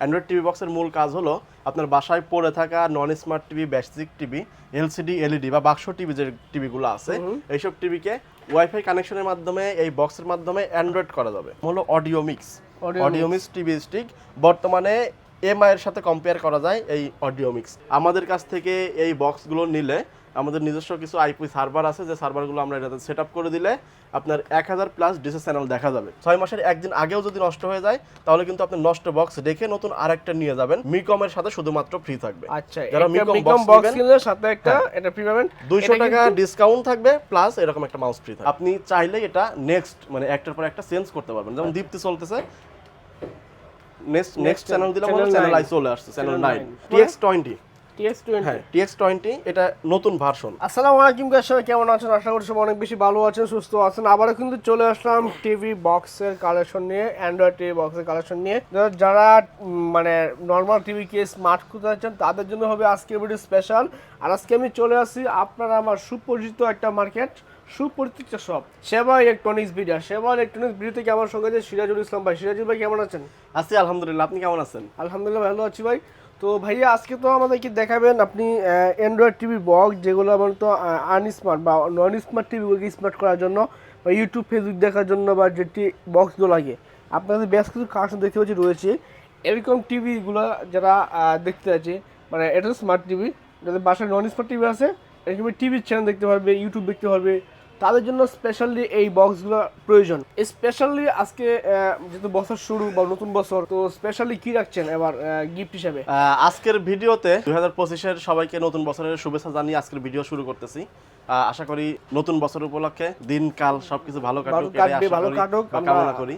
Android TV বক্সের মূল কাজ হলো আপনার বাসায় পড়ে থাকা non smart TV basic TV LCD LED বা বাক্স টিভি যে টিভিগুলো আছে এইসব টিভিকে ওয়াইফাই কানেকশনের মাধ্যমে এই বক্সের মাধ্যমে অ্যান্ড্রয়েড করা যাবে। হলো audio mix audio mix TV stick বর্তমানে এমআই এর সাথে কম্পেয়ার করা যায় এই অডিও মিক্স আমাদের কাছ থেকে এই বক্সগুলো নিলে আমাদের নিজস্ব কিছু আইপি সার্ভার আছে যে সার্ভারগুলো আমরা এটাতে সেট করে দিলে আপনার এক হাজার প্লাস ডিসে চ্যানেল দেখা যাবে। ছয় মাসের একদিন আগেও যদি নষ্ট হয়ে যায় তাহলে কিন্তু আপনি নষ্ট বক্স রেখে নতুন আরেকটা নিয়ে যাবেন। মিকমের সাথে শুধুমাত্র ফ্রি থাকবে। আচ্ছা যারা মিকম বক্স কিনলে সাথে একটা হ্যাঁ। এটা ফ্রি পাবেন। দুইশো এটা টাকা কিন্তু- ডিসকাউন্ট থাকবে প্লাস এরকম একটা মাউস ফ্রি থাকবে। আপনি চাইলে এটা নেক্সট মানে একটার পর একটা চেঞ্জ করতে পারবেন। যেমন দীপ্তি চলতেছে। নেক্সট নেক্সট চ্যানেল দিলাম চ্যানেল আই চলে আসছে channel nine. TX twenty TX20 হ্যাঁ টিএক্স টোয়েন্টি। এটা নতুন ভার্সন। আসসালামু আলাইকুম গাইস সবাই কেমন আছেন? আশা করি সবাই অনেক বেশি ভালো আছেন সুস্থ আছেন। আবারও কিন্তু চলে আসলাম টিভি বক্সের কালেকশন নিয়ে অ্যান্ড্রয়েড টিভি বক্সের কালেকশন নিয়ে। যারা- মানে নর্মাল টিভি কে স্মার্ট করতে চাচ্ছেন তাদের জন্য হবে আজকের ভিডিও স্পেশাল আর আজকে আমি চলে আসি আপনারা আমার সুপরিচিত একটা মার্কেট সুপরিচিত shop Seba electronics video Seba electronics video থেকে আমার সঙ্গে যে সিরাজুল ইসলাম ভাই। সিরাজুল ভাই কেমন আছেন? আছি আলহামদুলিল্লাহ। আপনি কেমন আছেন? আলহামদুলিল্লাহ ভালো আছি ভাই। তো ভাইয়া, আজকে তো আমাদেরকে দেখাবেন আপনি অ্যান্ড্রয়েড টিভি বক্স যেগুলো আমার তো আনস্মার্ট বা নন স্মার্ট টিভিগুলোকে স্মার্ট করার জন্য বা ইউটিউব ফেসবুক দেখার জন্য বা যেটি বক্সগুলো লাগে। আপনাদের বেশ কিছু কালেকশন দেখতে পাচ্ছি, রয়েছে। এরকম টিভিগুলো যারা দেখতে আছে মানে এটা স্মার্ট টিভি যাদের বাসায় নন স্মার্ট টিভি আছে এরকম টিভির চ্যানেল দেখতে পারবে ইউটিউব দেখতে পারবে তাদের জন্য স্পেশালি এই বক্সগুলো প্রয়োজন। স্পেশালি আজকে যেহেতু বছর শুরু বা নতুন বছর, তো স্পেশালি কি রাখছেন এবার গিফট হিসেবে? আজকের ভিডিওতে দুই হাজার পঁচিশের সবাইকে নতুন বছরের শুভেচ্ছা জানিয়ে আজকের ভিডিও শুরু করতেছি। আশা করি নতুন বছর উপলক্ষে দিনকাল সবকিছু ভালো কাটুক ভালো কাটুক, কামনা করি।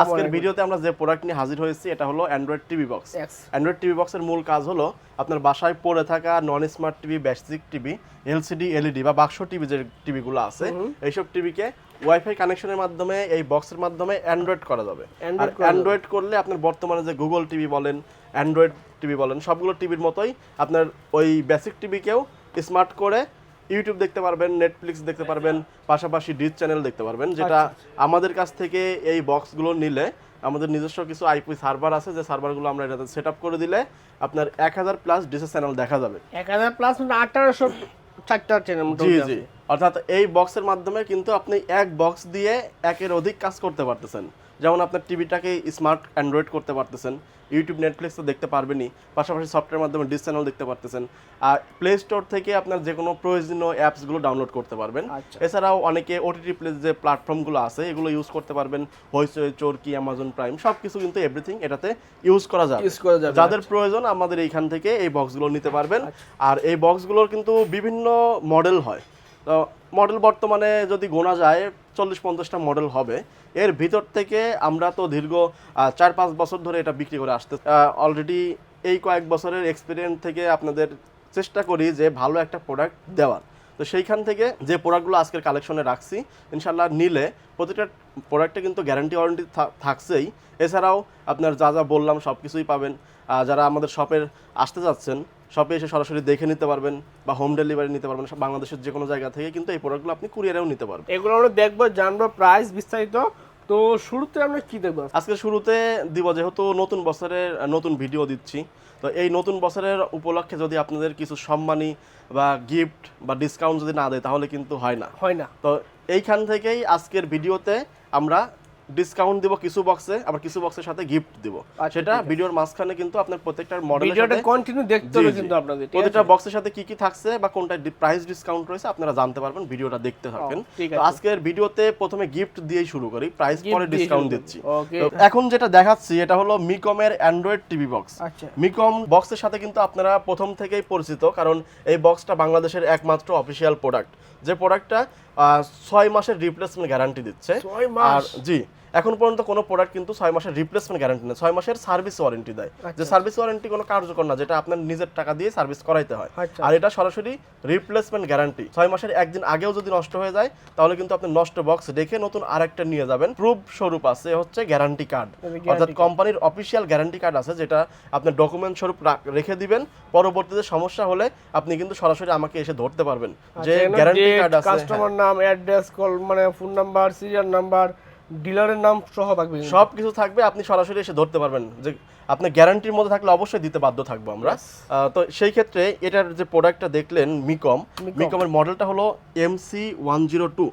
আজকের ভিডিওতে আমরা যে প্রোডাক্ট নিয়ে হাজির হয়েছি এটা হলো Android TV box. Android TV বক্সের মূল কাজ হলো আপনার বাসায় পড়ে থাকা non smart TV basic TV LCD LED বা বাক্স টিভি যে টিভিগুলো আছে এইসব টিভিকে ওয়াইফাই কানেকশনের মাধ্যমে এই বক্সের মাধ্যমে অ্যান্ড্রয়েড করা যাবে। আর করা যাবে। অ্যান্ড্রয়েড করলে আপনার বর্তমানে যে গুগল টিভি বলেন অ্যান্ড্রয়েড টিভি বলেন সবগুলো টিভির মতোই আপনার ওই বেসিক টিভিকেও স্মার্ট করে ইউটিউব দেখতে পারবেন নেটফ্লিক্স দেখতে পারবেন পাশাপাশি ডিস চ্যানেল দেখতে পারবেন যেটা আমাদের কাছ থেকে এই বক্সগুলো নিলে আমাদের নিজস্ব কিছু আইপি সার্ভার আছে যে সার্ভারগুলো আমরা এটাতে সেট আপ করে দিলে আপনার এক হাজার প্লাস ডিসে চ্যানেল দেখা যাবে। এক হাজার প্লাস মানে আঠারোশো চারটা চ্যানেল জি জি। অর্থাৎ এই বক্সের মাধ্যমে কিন্তু আপনি এক বক্স দিয়ে একের অধিক কাজ করতে পারতেছেন। যেমন আপনার টিভিটাকে স্মার্ট অ্যান্ড্রয়েড করতে পারতেছেন ইউটিউব নেটফ্লিক্স তো দেখতে পারবেনই পাশাপাশি সফটওয়্যার মাধ্যমে ডিস চ্যানেল দেখতে পারতেছেন আর প্লে স্টোর থেকে আপনার যে কোনো প্রয়োজনীয় অ্যাপসগুলো ডাউনলোড করতে পারবেন। আচ্ছা। এছাড়াও অনেকে ওটিটি প্লে যে প্ল্যাটফর্মগুলো আছে এগুলো ইউজ করতে পারবেন হইচই চোরকি অ্যামাজন প্রাইম সব কিছু কিন্তু এভরিথিং এটাতে ইউজ করা যাবে। Use করা যাবে, যাদের প্রয়োজন আমাদের এইখান থেকে এই বক্সগুলো নিতে পারবেন। আচ্ছা। আর এই বক্সগুলোর কিন্তু বিভিন্ন মডেল হয়। তো মডেল বর্তমানে যদি গোনা যায় চল্লিশ পঞ্চাশটা মডেল হবে। এর ভিতর থেকে আমরা তো দীর্ঘ চার পাঁচ বছর ধরে এটা বিক্রি করে আসতে অলরেডি এই কয়েক বছরের এক্সপিরিয়েন্স থেকে আপনাদের চেষ্টা করি যে ভালো একটা প্রোডাক্ট দেওয়ার। তো সেইখান থেকে যে প্রোডাক্টগুলো আজকের কালেকশনে রাখছি ইনশাল্লাহ নিলে প্রতিটা প্রোডাক্টে কিন্তু গ্যারান্টি ওয়ারেন্টি থাকছেই। এছাড়াও আপনার যা যা বললাম সব কিছুই পাবেন। যারা আমাদের শপের আসতে যাচ্ছেন শপে এসে সরাসরি দেখে নিতে পারবেন বা হোম ডেলিভারি নিতে পারবেন সব বাংলাদেশের যে কোনো জায়গা থেকে কিন্তু এই প্রোডাক্টগুলো আপনি কুরিয়ারেও নিতে পারবেন। এগুলো আমরা দেখব জানব প্রাইস বিস্তারিত। তো শুরুতে আমরা কি দেখব? আজকে শুরুতে দিব যেহেতু নতুন বছরের নতুন ভিডিও দিচ্ছি। তো এই নতুন বছরের উপলক্ষে যদি আপনাদের কিছু সম্মানী বা গিফট বা ডিসকাউন্ট যদি না দেয় তাহলে কিন্তু হয় না। হয় না। তো এইখান থেকেই আজকের ভিডিওতে আমরা ডিসকাউন্ট দিব কিছু বক্সে আবার কিছু বক্সের সাথে গিফট দিব। আচ্ছা, সেটা ভিডিওর মাঝখানে কিন্তু আপনার প্রত্যেকটার মডেলের ভিডিওটা কন্টিনিউ দেখতে হবে কিন্তু আপনাদের আছে? বক্সের সাথে কি কি থাকছে বা কোনটা প্রাইস ডিসকাউন্ট রয়েছে আপনারা জানতে পারবেন ভিডিওটা দেখতে থাকেন। তো আজকের ভিডিওতে প্রথমে গিফট দিয়েই শুরু করি প্রাইস পরে ডিসকাউন্ট দিচ্ছি। এখন যেটা দেখাচ্ছি এটা হলো মিকমের অ্যান্ড্রয়েড টিভি বক্স আচ্ছা। মিকম বক্সের সাথে কিন্তু আপনারা প্রথম থেকেই পরিচিত কারণ এই বক্সটা বাংলাদেশের একমাত্র অফিসিয়াল প্রোডাক্ট যে প্রোডাক্টটা ছয় মাসের রিপ্লেসমেন্ট গ্যারান্টি দিচ্ছে। ছয় মাস? আর জি। এখন পর্যন্ত কোনো প্রোডাক্ট কিন্তু ছয় মাসের রিপ্লেসমেন্ট গ্যারান্টি নেই। ছয় মাসের সার্ভিস ওয়ারেন্টি দেয়। যে আচ্ছা। সার্ভিস ওয়ারেন্টি কোনো কার্যকর না যেটা আপনার নিজের টাকা দিয়ে সার্ভিস করাইতে হয়। আচ্ছা। আর এটা সরাসরি রিপ্লেসমেন্ট গ্যারান্টি ছয় মাসের একদিন আগেও যদি নষ্ট হয়ে যায় তাহলে কিন্তু আপনি নষ্ট বক্স রেখে নতুন আরেকটা নিয়ে যাবেন। প্রুফ স্বরূপ আছে হচ্ছে গ্যারান্টি কার্ড অর্থাৎ কোম্পানির অফিসিয়াল গ্যারান্টি কার্ড আছে যেটা আপনার ডকুমেন্ট স্বরূপ রেখে দিবেন। পরবর্তীতে সমস্যা হলে আপনি কিন্তু সরাসরি আমাকে এসে ধরতে পারবেন। যে গ্যারান্টি কার্ড আছে হ্যাঁ। কাস্টমার নাম অ্যাড্রেস কল মানে ফোন নাম্বার সিরিয়াল নাম্বার ডিলারের নাম সহ থাকবে সব কিছু থাকবে আপনি সরাসরি এসে ধরতে পারবেন যে আপনি গ্যারান্টির মধ্যে থাকলে অবশ্যই দিতে বাধ্য থাকব আমরা। তো সেই ক্ষেত্রে এটার যে প্রোডাক্টটা দেখলেন মিকম মিকম। মিকমের মডেলটা হলো এমসি ওয়ান জিরো টু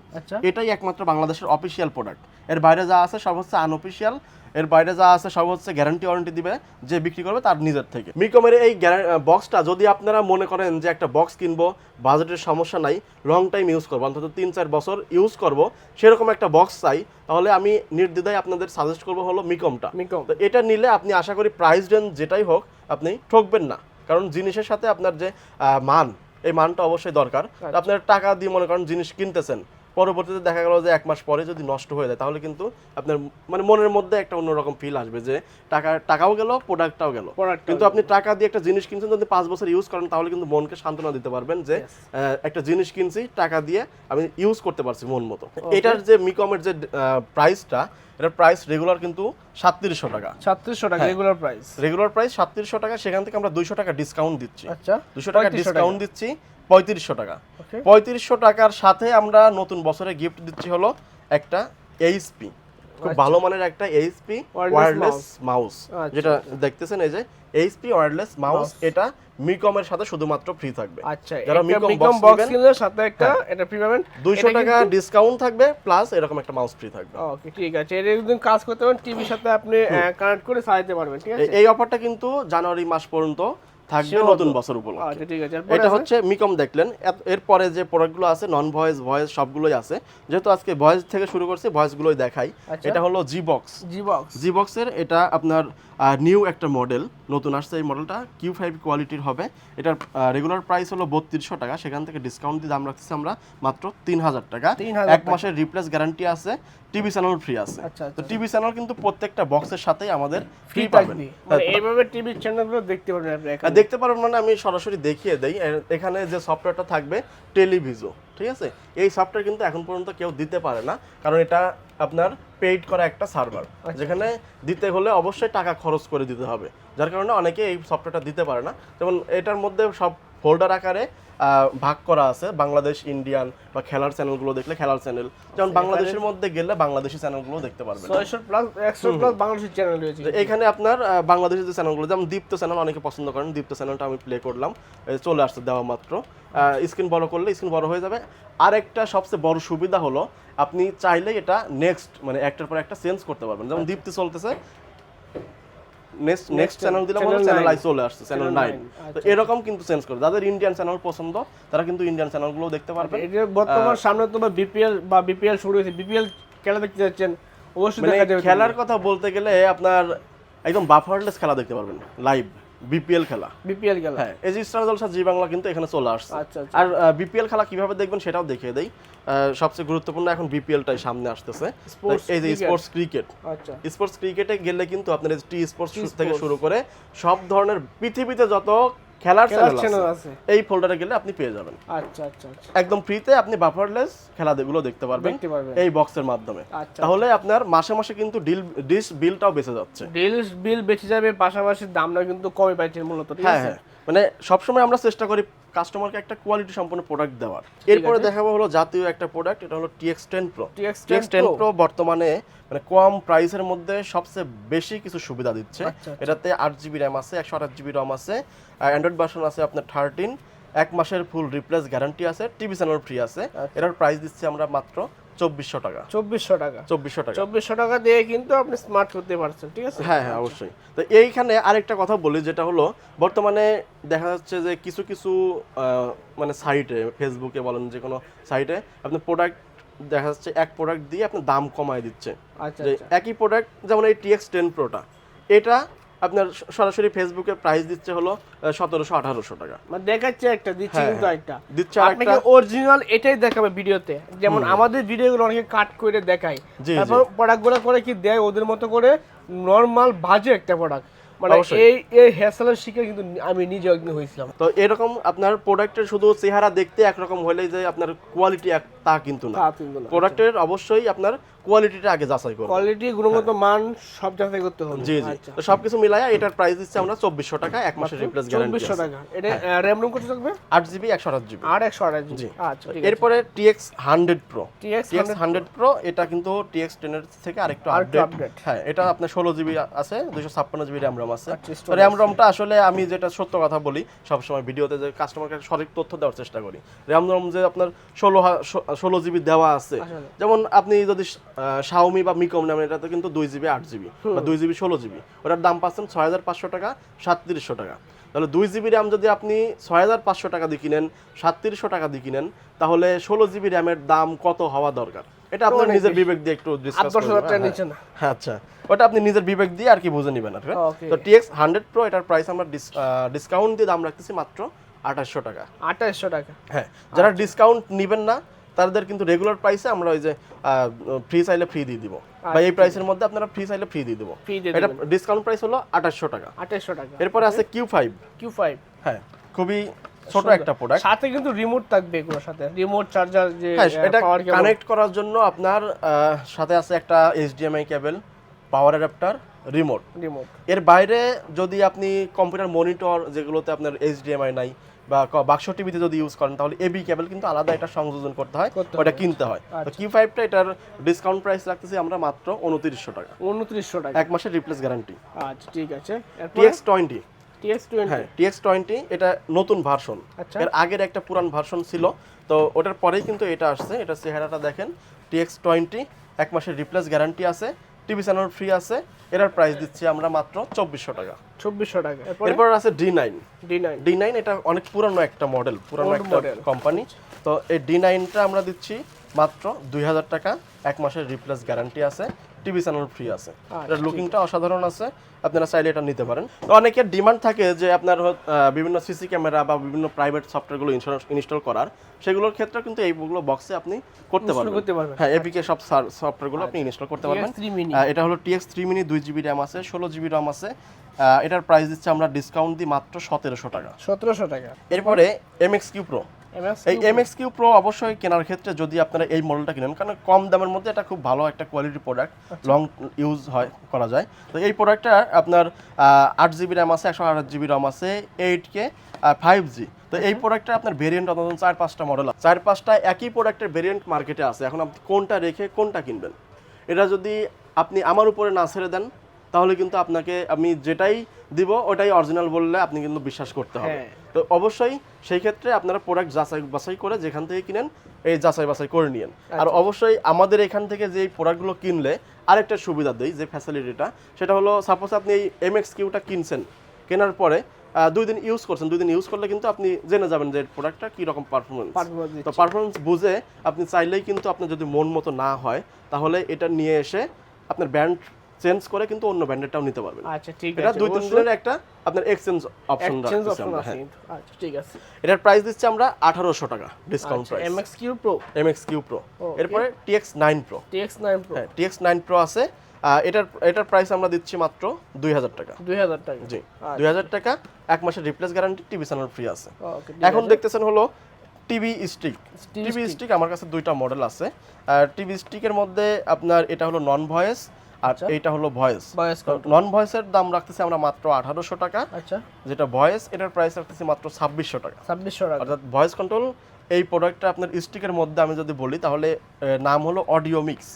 এটাই একমাত্র বাংলাদেশের অফিসিয়াল প্রোডাক্টের বাইরে যা আছে সব হচ্ছে আনঅফিসিয়াল এর বাইরে যা আছে সব হচ্ছে গ্যারান্টি ওয়ারেন্টি দিবে যে বিক্রি করবে তার নিজের থেকে। মিকমের এই বক্সটা যদি আপনারা মনে করেন যে একটা বক্স কিনবো বাজেটের সমস্যা নাই লং টাইম ইউজ করব অন্তত তিন চার বছর ইউজ করব সেরকম একটা বক্স চাই তাহলে আমি নির্দ্বিধায় আপনাদের সাজেস্ট করব হলো মিকমটা মিকম তো এটা নিলে আপনি আশা করি প্রাইস রেঞ্জ যেটাই হোক আপনি ঠকবেন না। কারণ জিনিসের সাথে আপনার যে মান এই মানটা অবশ্যই দরকার। আপনার টাকা দিয়ে মনে করেন জিনিস কিনতেছেন পরবর্তীতে দেখা গেল যে এক মাস পরে যদি নষ্ট হয়ে যায় তাহলে কিন্তু আপনার মানে মনের মধ্যে একটা অন্যরকম ফিল আসবে যে টাকা টাকাও গেল প্রোডাক্টটাও গেল। কিন্তু আপনি টাকা দিয়ে একটা জিনিস কিনছেন যদি পাঁচ বছর ইউজ করেন তাহলে কিন্তু মনকে সান্ত্বনা দিতে পারবেন যে একটা জিনিস কিনছি টাকা দিয়ে আমি ইউজ করতে পারছি মন মতো। এটার যে মিকমের যে প্রাইসটা এটার প্রাইস রেগুলার কিন্তু সাতত্রিশশো টাকা। সাতত্রিশশো টাকা রেগুলার প্রাইস রেগুলার প্রাইস সাতত্রিশশো টাকা সেখান থেকে আমরা দুইশো টাকা ডিসকাউন্ট দিচ্ছি। আচ্ছা দুশো টাকা ডিসকাউন্ট দিচ্ছি। পঁয়ত্রিশশো টাকা। পঁয়ত্রিশশো টাকার সাথে আমরা নতুন বছরে গিফট দিচ্ছি হলো একটা এইচপি খুব ভালো মানের একটা এইচপি আচ্ছা। ওয়্যারলেস মাউস আচ্ছা, যেটা দেখতেছেন এই যে এইচপি ওয়্যারলেস মাউস এটা মিকমের সাথে শুধুমাত্র ফ্রি থাকবে। আচ্ছা যারা মিকম বক্স সাথে একটা এটা ফ্রি পাবেন। দুইশো টাকা ডিসকাউন্ট থাকবে প্লাস এরকম একটা মাউস ফ্রি থাকবে। ওকে ঠিক আছে। একদিন কাজ করতে পারেন টিভির সাথে আপনি কানেক্ট করে চালাতে পারবেন ঠিক আছে? এই অফারটা কিন্তু জানুয়ারি মাস পর্যন্ত থাকবে নতুন বছর উপলক্ষে। আচ্ছা ঠিক আছে। এটা হচ্ছে মিকম দেখলেন। এরপরে যে প্রোডাক্টগুলো আছে নন ভয়েস ভয়েস সবগুলোই আছে। যেহেতু আজকে ভয়েস থেকে শুরু করছি ভয়েসগুলোই দেখাই। আচ্ছা। এটা হলো জি বক্স জি বক্স জি বক্সের এটা আপনার নিউ একটা মডেল নতুন আসছে এই মডেলটা কিউ ফাইভ কোয়ালিটির হবে। এটার রেগুলার প্রাইস হলো বত্রিশশো টাকা। সেখান থেকে ডিসকাউন্ট দিয়ে দাম রাখতেছি আমরা মাত্র তিন হাজার টাকা এক মাসের রিপ্লেস গ্যারান্টি আছে। টিভি চ্যানেল ফ্রি আছে। আচ্ছা, তো। টিভি চ্যানেল কিন্তু প্রত্যেকটা বক্সের সাথেই আমাদের ফ্রি পাবেন। মানে এইভাবে টিভির চ্যানেলগুলো দেখতে পারবেন এখানে দেখতে পারবেন মানে আমি সরাসরি দেখিয়ে দেই। এখানে যে সফটওয়্যারটা থাকবে টেলিভিজো ঠিক আছে? এই সফটওয়্যার কিন্তু এখন পর্যন্ত কেউ দিতে পারে না কারণ এটা আপনার পেইড করা একটা সার্ভার যেখানে দিতে হলে অবশ্যই টাকা খরচ করে দিতে হবে। যার কারণে অনেকে এই সফটওয়্যারটা দিতে পারে না। যেমন এটার মধ্যে সব ফোল্ডার আকারে ভাগ করা আছে বাংলাদেশ ইন্ডিয়ান বা খেলার চ্যানেলগুলো দেখলে খেলার চ্যানেল। যেমন বাংলাদেশের মধ্যে গেলে বাংলাদেশি চ্যানেলগুলো দেখতে পারবেন। চ্যানেল রয়েছে এখানে। আপনার বাংলাদেশের যে চ্যানেলগুলো যেমন দীপ্ত চ্যানেল অনেকে পছন্দ করেন দীপ্ত চ্যানেলটা আমি প্লে করলাম চলে আসছে দেওয়া মাত্র। স্ক্রিন বড় করলে স্ক্রিন বড় হয়ে যাবে। আরেকটা সবচেয়ে বড় সুবিধা হলো আপনি চাইলে এটা নেক্সট মানে একটার পর একটা চেঞ্জ করতে পারবেন। যেমন দীপ্তি চলতেছে নেক্সট নেক্সট চ্যানেল দিলাম বলে চ্যানেল আই চলে আসছে চ্যানেল Channel নাইন তো এরকম কিন্তু চেঞ্জ করে। যাদের ইন্ডিয়ান চ্যানেল পছন্দ তারা কিন্তু ইন্ডিয়ান চ্যানেলগুলো দেখতে পারবে এটা বর্তমান সামনে তোমার বিপিএল বা বিপিএল শুরু হয়েছে। বিপিএল খেলা দেখতে যাচ্ছেন অবশ্যই মানে দেখা যাবে খেলার কথা বলতে গেলে আপনার একদম বাফারলেস খেলা দেখতে পারবেন লাইভ বিপিএল খেলা। বিপিএল খেলা। হ্যাঁ এই যে স্টার জলসা জি বাংলা কিন্তু এখানে চলে আসছে। আচ্ছা, আচ্ছা। আর বিপিএল খেলা কীভাবে দেখবেন সেটাও দেখিয়ে দেই। সবচেয়ে গুরুত্বপূর্ণ এখন বিপিএল টাই সামনে আসতেছে। এই যে স্পোর্টস ক্রিকেট আচ্ছা। স্পোর্টস ক্রিকেটে গেলে কিন্তু আপনার টি স্পোর্টস থেকে শুরু করে সব ধরনের পৃথিবীতে যত খেলার চ্যানেল আছে। এই ফোল্ডারে গেলে আপনি পেয়ে যাবেন। আচ্ছা আচ্ছা আচ্ছা। একদম ফ্রিতে আপনি বাফারলেস খেলাগুলো দেখতে পারবেন দেখতে পারবেন। এই বক্সের মাধ্যমে। আচ্ছা তাহলে আপনার মাসে মাসে কিন্তু ডিল ডিশ বিলটাও বেঁচে যাচ্ছে। ডেলিস বিল বেঁচে যাবে পাশাপাশি দামটা কিন্তু কমে পাইছে মূলত ঠিক আছে? হ্যাঁ। মানে সবসময় আমরা চেষ্টা করি কাস্টমারকে একটা কোয়ালিটি সম্পন্ন প্রোডাক্ট দেওয়ার। এরপরে দেখাবো হলো জাতীয় একটা প্রোডাক্ট এটা হলো TX ten pro TX ten pro বর্তমানে মানে কম প্রাইসের মধ্যে সবচেয়ে বেশি কিছু সুবিধা দিচ্ছে। আচ্ছা, এটাতে আট জিবি র্যাম আছে একশো আঠাশ জিবি রম আছে অ্যান্ড্রয়েড ভার্সন আছে আপনার থার্টিন এক মাসের ফুল রিপ্লেস গ্যারান্টি আছে টিভি চ্যানেল ফ্রি আছে। আচ্ছা। এটার প্রাইস দিচ্ছি আমরা মাত্র চব্বিশশো টাকা। চব্বিশশো টাকা। চব্বিশশো টাকা। চব্বিশশো টাকা দিয়ে কিন্তু আপনি স্মার্ট করতে পারছেন ঠিক আছে? হ্যাঁ হ্যাঁ অবশ্যই। তো এইখানে আরেকটা কথা বলি যেটা হলো বর্তমানে দেখা যাচ্ছে যে কিছু কিছু মানে সাইটে ফেসবুকে বলেন যে কোনো সাইটে আপনি প্রোডাক্ট দেখা যাচ্ছে এক প্রোডাক্ট দিয়ে আপনি দাম কমায় দিচ্ছে। আচ্ছা আচ্ছা। একই প্রোডাক্ট যেমন এই টিএক্স টেন প্রোটা এটা আপনার সরাসরি ফেসবুকে প্রাইস দিচ্ছে হলো সতেরোশো আঠারোশো টাকা। মানে দেখাচ্ছে একটা দিচ্ছে হ্যাঁ, কিন্তু হ্যাঁ। একটা দিচ্ছে আপনাকে অরিজিনাল এটাই দেখাবে ভিডিওতে। যেমন আমাদের ভিডিওগুলো অনেকে কাট করে দেখায়। তারপর প্রোডাক্টগুলো করে কি দেয়? ওদের মতো করে নর্মাল বাজে একটা প্রোডাক্ট মানে অবশ্যই। এই এই হ্যাসেলের শিকার কিন্তু আমি নিজে একদিন হয়েছিলাম। তো এরকম আপনার প্রোডাক্টের শুধু চেহারা দেখতে একরকম হলে যে আপনার কোয়ালিটি এক তা কিন্তু না। প্রোডাক্টের অবশ্যই আপনার কোয়ালিটিটা আগে যাচাই করবেন। কোয়ালিটি গুণগত মান সব যাচাই করতে হবে। জি জি। আচ্ছা। তো সবকিছু মিলায় এটার প্রাইস দিচ্ছে আমরা চব্বিশশো টাকা এক মাসের রিপ্লেস গ্যারান্টি চব্বিশশো টাকা। এটা র্যাম রুম কত থাকবে? আট জিবি একশো আট জিবি আর একশো আঠাশ জিবি আচ্ছা এরপরে TX hundred pro TX TX hundred pro এটা কিন্তু টিএক্স টেনের থেকে আরেকটু আপডেট হ্যাঁ এটা আপনার ষোলো জিবি আছে দুশো ছাপ্পান্ন জিবি র্যাম রম আছে। আচ্ছা, র্যাম রমটা আসলে আমি যেটা সত্য কথা বলি সব সময় ভিডিওতে যে কাস্টমারকে সঠিক তথ্য দেওয়ার চেষ্টা করি। র্যাম রম যে আপনার ষোলো ষোলো জিবি দেওয়া আছে। যেমন আপনি যদি শাওমি বা মিকম নেন এটাতে কিন্তু দুই জিবি আট জিবি বা দুই জিবি ষোলো জিবি। ওটার দাম পাচ্ছেন ছয় হাজার পাঁচশো টাকা সাতত্রিশশো টাকা। তাহলে দুই জিবি র্যাম যদি আপনি ছয় হাজার পাঁচশো টাকা দিয়ে কিনেন সাতত্রিশশো টাকা দিয়ে কিনেন তাহলে ষোলো জিবি র্যামের দাম কত হওয়া দরকার? এটা আপনার নিজের বিবেক দিয়ে একটু ডিসকাস দশ হাজার টাকা নিচে না হ্যাঁ। আচ্ছা। ওটা আপনি নিজের বিবেক দিয়ে আর কি বুঝে নেবেন আর তো টিএক্স হান্ড্রেড প্রো এটার প্রাইস আমরা ডিসকাউন্ট দিয়ে দাম রাখতেছি মাত্র আঠাশশো টাকা। আঠাশশো টাকা। হ্যাঁ যারা ডিসকাউন্ট নেবেন না তাদের কিন্তু রেগুলার প্রাইসে আমরা ওই যে ফ্রি চাইলে ফ্রি দিয়ে দিব। বা এই প্রাইসের মধ্যে আপনারা ফ্রি চাইলে ফ্রি দিয়ে দিব। এটা ডিসকাউন্ট প্রাইস হলো আঠাশশো টাকা। আঠাশশো টাকা। এরপরে আছে কিউ ফাইভ কিউ ফাইভ হ্যাঁ খুবই ছোট একটা প্রোডাক্ট সাথে কিন্তু রিমোট থাকবে এগুলোর সাথে। রিমোট চার্জার যে হ্যাঁ এটা কানেক্ট করার জন্য আপনার সাথে আছে একটা HDMI cable power adapter remote remote এর বাইরে যদি আপনি কম্পিউটার মনিটর যেগুলোতে আপনার এইচডিএমআই নাই বা বাক্স টিভিতে যদি ইউজ করেন তাহলে এবি কেবল কিন্তু আলাদা এটা সংযোজন করতে হয় ওটা কিনতে হয়। তো আচ্ছা। কিউ ফাইভটা এটার ডিসকাউন্ট প্রাইস রাখতেছি আমরা মাত্র উনত্রিশশো টাকা। উনত্রিশশো টাকা। এক মাসের রিপ্লেস গ্যারান্টি আচ্ছা ঠিক আছে। TX twenty TX twenty twenty এটা নতুন ভার্সন আচ্ছা। এর আগের একটা পুরান ভার্সন ছিল। তো ওটার পরেই কিন্তু এটা আসছে। এটা চেহারাটা দেখেন। টিএক্স টোয়েন্টি এক মাসের রিপ্লেস গ্যারান্টি আছে। টিভি চ্যানেল ফ্রি আছে। এটার প্রাইস দিচ্ছি আমরা মাত্র চব্বিশশো টাকা। চব্বিশশো টাকা। এরপর? আছে D nine D nine D nine এটা অনেক পুরানো একটা মডেল পুরানো একটা। কোম্পানি তো এই ডি নাইনটা আমরা দিচ্ছি মাত্র দুই হাজার টাকা। এক মাসের রিপ্লেস গ্যারান্টি আছে। টিভি চ্যানেল ফ্রি আছে। এটার লুকিংটা অসাধারণ আছে। আপনারা চাইলে এটা নিতে পারেন। তো অনেকের ডিমান্ড থাকে যে আপনার বিভিন্ন সিসি ক্যামেরা বা বিভিন্ন প্রাইভেট সফটওয়্যারগুলো ইনস্টল করার। সেগুলোর ক্ষেত্রে কিন্তু এইগুলো বক্সে আপনি করতে পারবেন। করতে পারবেন। হ্যাঁ এপিকে সব সফটওয়্যারগুলো আপনি ইনস্টল করতে পারবেন। TX3 mini। আহ, এটা হলো টিএক্স থ্রি মিনি দুই জিবি র্যাম আছে ষোলো জিবি র্যাম আছে। এটার প্রাইস দিচ্ছে আমরা ডিসকাউন্ট দিই মাত্র সতেরোশো টাকা। সতেরোশো টাকা। এরপরে এমএক্স কিউ প্রো এই এমএক্স কিউ প্রো অবশ্যই কেনার ক্ষেত্রে যদি আপনারা এই মডেলটা কিনেন কারণ কম দামের মধ্যে এটা খুব ভালো একটা কোয়ালিটি প্রোডাক্ট লং ইউজ হয় করা যায়। তো এই প্রোডাক্টটা আপনার আট জিবি র্যাম আছে একশো আট জিবি র্যাম আছে এইট কে ফাইভ জি তো এই প্রোডাক্টটা আপনার ভেরিয়েন্ট অন্তত চার পাঁচটা মডেল আছে। চার পাঁচটা একই প্রোডাক্টের ভেরিয়েন্ট মার্কেটে আছে। এখন আপনি কোনটা রেখে কোনটা কিনবেন? এটা যদি আপনি আমার উপরে না ছেড়ে দেন তাহলে কিন্তু আপনাকে আমি যেটাই দিব ওটাই অরিজিনাল বললে আপনি কিন্তু বিশ্বাস করতে হবে। হ্যাঁ। তো অবশ্যই সেই ক্ষেত্রে আপনারা প্রোডাক্ট যাচাই বাছাই করে যেখান থেকে কিনেন এই যাচাই বাছাই করে নিন আর অবশ্যই আমাদের এখান থেকে যে প্রোডাক্টগুলো কিনলে আরেকটা সুবিধা দেয় যে ফ্যাসিলিটিটা সেটা হলো সাপোজ আপনি এই এমএক্স কিউটা কিনছেন কেনার পরে দুই দিন ইউজ করছেন দুই দিন ইউজ করলে কিন্তু আপনি জেনে যাবেন যে প্রোডাক্টটা কি রকম পারফরমেন্স তো পারফরমেন্স বুঝে আপনি চাইলেই কিন্তু আপনার যদি মন মতো না হয় তাহলে এটা নিয়ে এসে আপনার ব্র্যান্ড চেঞ্জ করে কিন্তু অন্য ব্র্যান্ডেরটাও নিতে পারবেন। আচ্ছা ঠিক আছে। এটা দুই তিন দিনের একটা আপনার এক্সচেঞ্জ অপশন এক্সচেঞ্জ অপশন আছে হ্যাঁ। আচ্ছা ঠিক আছে। এটার প্রাইস দিচ্ছি আমরা আঠারোশো টাকা discount price Q pro MX Q pro Okay. এরপরে TX nine pro TX nine pro হ্যাঁ টিএক্স নাইন প্রো আছে। এটার এটার প্রাইস আমরা দিচ্ছি মাত্র দুই হাজার টাকা। দুই হাজার টাকা। জি আচ্ছা। দুই হাজার টাকা এক মাসের replace guarantee TV channel free আছে। এখন দেখতেছেন হলো টিভি স্টিক টিভি স্টিক আমার কাছে দুইটা মডেল আছে। আর টিভি স্টিকের মধ্যে আপনার এটা হলো নন ভয়েস আর আচ্ছা। এইটা হলো ভয়েস। নন ভয়েসের দাম রাখতেছি আমরা মাত্র আঠারোশো টাকা। আচ্ছা। যেটা ভয়েস এটার প্রাইস রাখতেছি মাত্র ছাব্বিশশো টাকা। ছাব্বিশশো টাকা। অর্থাৎ ভয়েস কন্ট্রোল এই প্রোডাক্টটা আপনার স্টিকের মধ্যে আমি যদি বলি তাহলে নাম হলো audio mix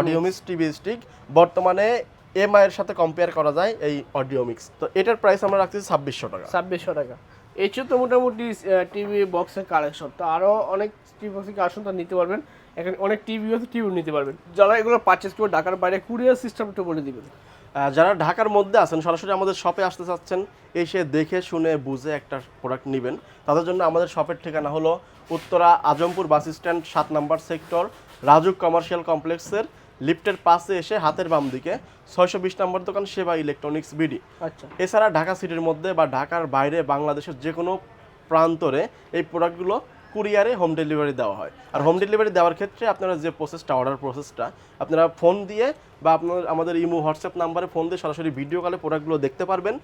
audio mix TV stick বর্তমানে এমআই এর সাথে কম্পেয়ার করা যায় এই অডিও মিক্স তো এটার প্রাইস আমরা রাখতেছি ছাব্বিশশো টাকা। ছাব্বিশশো টাকা। এই তো মোটামুটি টিভি বক্সের কালেকশন তো আরও অনেক টিভি বক্সের কালেকশন তো নিতে পারবেন। এখানে অনেক টিভি আছে টিভি নিতে পারবেন। যারা এগুলো পারচেস করে ঢাকার বাইরে কুরিয়ার সিস্টেম একটু বলে দিবেন। যারা ঢাকার মধ্যে আছেন সরাসরি আমাদের শপে আসতে চাচ্ছেন এসে দেখে শুনে বুঝে একটা প্রোডাক্ট নেবেন। তাদের জন্য আমাদের শপের ঠিকানা হলো উত্তরা আজমপুর বাস স্ট্যান্ড সাত নম্বর সেক্টর রাজুক কমার্শিয়াল কমপ্লেক্সের লিফটের পাশে এসে হাতের বাম দিকে ছয়শো বিশ নম্বর দোকান সেবা ইলেকট্রনিক্স বিডি। আচ্ছা। এছাড়া ঢাকা সিটির মধ্যে বা ঢাকার বাইরে বাংলাদেশের যে কোনো প্রান্তরে এই প্রোডাক্টগুলো কুরিয়ারে হোম ডেলিভারি দেওয়া হয়। আর হোম ডেলিভারি দেওয়ার ক্ষেত্রে আপনারা যে প্রসেসটা অর্ডার প্রসেসটা আপনারা ফোন দিয়ে বা আপনার আমাদের ইমো হোয়াটসঅ্যাপ নাম্বারে ফোন দিয়ে সরাসরি ভিডিও কলে প্রোডাক্টগুলো দেখতে পারবেন।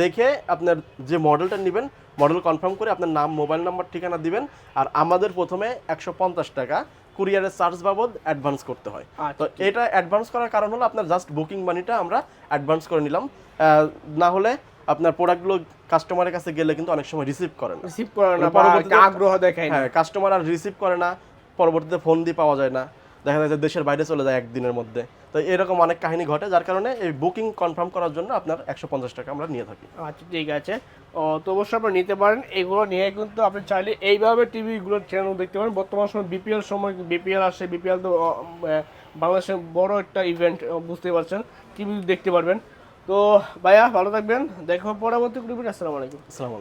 দেখে আপনার যে মডেলটা নেবেন মডেল কনফার্ম করে আপনার নাম মোবাইল নাম্বার ঠিকানা দিবেন। আর আমাদের প্রথমে একশো পঞ্চাশ টাকা কুরিয়ারের চার্জ বাবদ অ্যাডভান্স করতে হয়। তো আচ্ছা এটা অ্যাডভান্স করার কারণ হলো আপনার জাস্ট বুকিং মানিটা আমরা অ্যাডভান্স করে নিলাম। না হলে আপনার প্রোডাক্টগুলো কাস্টমারের কাছে গেলে কিন্তু অনেক সময় রিসিভ করে না। রিসিভ করে না পরবর্তীতে- আগ্রহ দেখায় না। হ্যাঁ কাস্টমার আর রিসিভ করে না পরবর্তীতে ফোন দিয়ে পাওয়া যায় না। দেখা যায় যে দেশের বাইরে চলে যায় একদিনের মধ্যে। তো এরকম অনেক কাহিনী ঘটে যার কারণে এই বুকিং কনফার্ম করার জন্য আপনার একশো পঞ্চাশ টাকা আমরা নিয়ে থাকি। আচ্ছা ঠিক আছে। ও, তো অবশ্যই আপনি নিতে পারেন। এগুলো নিয়ে কিন্তু আপনি চাইলে এইভাবে টিভিগুলো চ্যানেল দেখতে পারেন। বর্তমান সময় বিপিএল সময় বিপিএল আসে বিপিএল তো বাংলাদেশের বড় একটা ইভেন্ট বুঝতে পারছেন। টিভি দেখতে পারবেন। তো ভাইয়া ভালো থাকবেন। দেখো পরবর্তী গ্রুপে আসসালামু আলাইকুম। আসসালামু